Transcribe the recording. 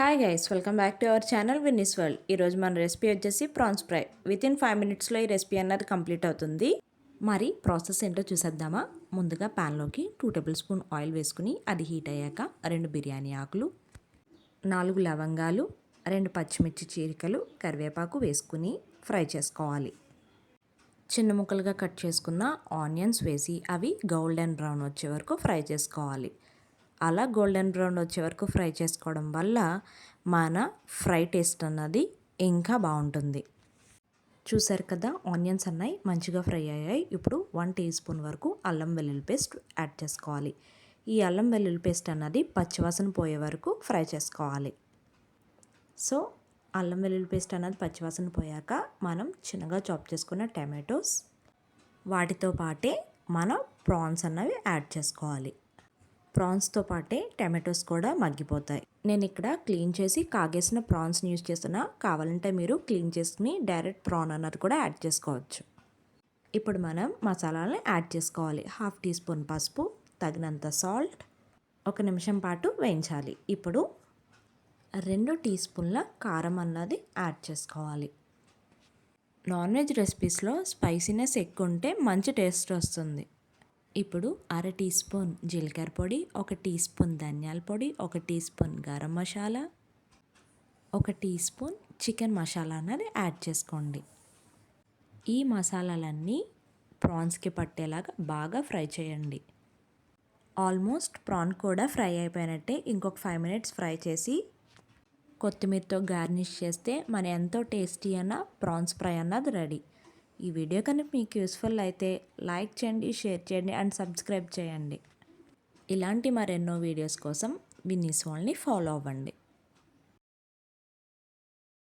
Hi guys welcome back to our channel Vinnie's world ఈరోజు మన recipe వచ్చేసి prawns fry with in five మినిట్స్లో ఈ రెసిపీ అన్నది కంప్లీట్ అవుతుంది. మరి ప్రాసెస్ ఏంటో చూసేద్దామా? ముందుగా ప్యాన్లోకి టూ టేబుల్ స్పూన్ ఆయిల్ వేసుకుని అది హీట్ అయ్యాక రెండు బిర్యానీ ఆకులు నాలుగు లవంగాలు రెండు పచ్చిమిర్చి చీరికలు కరివేపాకు వేసుకుని ఫ్రై చేసుకోవాలి. చిన్న ముక్కలుగా కట్ చేసుకున్న ఆనియన్స్ వేసి అవి గోల్డెన్ బ్రౌన్ వచ్చే వరకు ఫ్రై చేసుకోవాలి. అలా గోల్డెన్ బ్రౌన్ వచ్చే వరకు ఫ్రై చేసుకోవడం వల్ల మన ఫ్రై టేస్ట్ అన్నది ఇంకా బాగుంటుంది. చూసారు కదా ఆనియన్స్ అన్నాయి మంచిగా ఫ్రై అయ్యాయి. ఇప్పుడు వన్ టీ స్పూన్ వరకు అల్లం వెల్లుల్లి పేస్ట్ యాడ్ చేసుకోవాలి. ఈ అల్లం వెల్లుల్లి పేస్ట్ అన్నది పచ్చివాసన పోయే వరకు ఫ్రై చేసుకోవాలి. సో అల్లం వెల్లుల్లి పేస్ట్ అన్నది పచ్చివాసన పోయాక మనం చిన్నగా చాప్ చేసుకున్న టమాటోస్ వాటితో పాటే మన ప్రాన్స్ అన్నవి యాడ్ చేసుకోవాలి. ప్రాన్స్తో పాటే టమాటోస్ కూడా మగ్గిపోతాయి. నేను ఇక్కడ క్లీన్ చేసి కాగేసిన ప్రాన్స్ని యూజ్ చేస్తున్నా. కావాలంటే మీరు క్లీన్ చేసుకుని డైరెక్ట్ ప్రాన్ అన్నది కూడా యాడ్ చేసుకోవచ్చు. ఇప్పుడు మనం మసాలాలను యాడ్ చేసుకోవాలి. హాఫ్ టీ స్పూన్ పసుపు తగినంత సాల్ట్ ఒక నిమిషం పాటు వేయించాలి. ఇప్పుడు రెండు టీ స్పూన్ల కారం అన్నది యాడ్ చేసుకోవాలి. నాన్ వెజ్ రెసిపీస్లో స్పైసీనెస్ ఎక్కువ ఉంటే మంచి టేస్ట్ వస్తుంది. ఇప్పుడు అర టీ స్పూన్ జీలకర్ర పొడి ఒక టీ స్పూన్ ధనియాల పొడి ఒక టీ స్పూన్ గరం మసాలా ఒక టీ స్పూన్ చికెన్ మసాలా అన్నది యాడ్ చేసుకోండి. ఈ మసాలాలన్నీ ప్రాన్స్కి పట్టేలాగా బాగా ఫ్రై చేయండి. ఆల్మోస్ట్ ప్రాన్ కూడా ఫ్రై అయిపోయినట్టే ఇంకొక ఫైవ్ మినిట్స్ ఫ్రై చేసి కొత్తిమీరతో గార్నిష్ చేస్తే మన ఎంతో టేస్టీ అన్న ప్రాన్స్ ఫ్రై అన్నది రెడీ. ఈ వీడియో కనుక మీకు యూస్ఫుల్ అయితే లైక్ చేయండి షేర్ చేయండి అండ్ సబ్స్క్రైబ్ చేయండి. ఇలాంటి మరెన్నో వీడియోస్ కోసం విన్నీస్ వాళ్ళని ఫాలో అవ్వండి.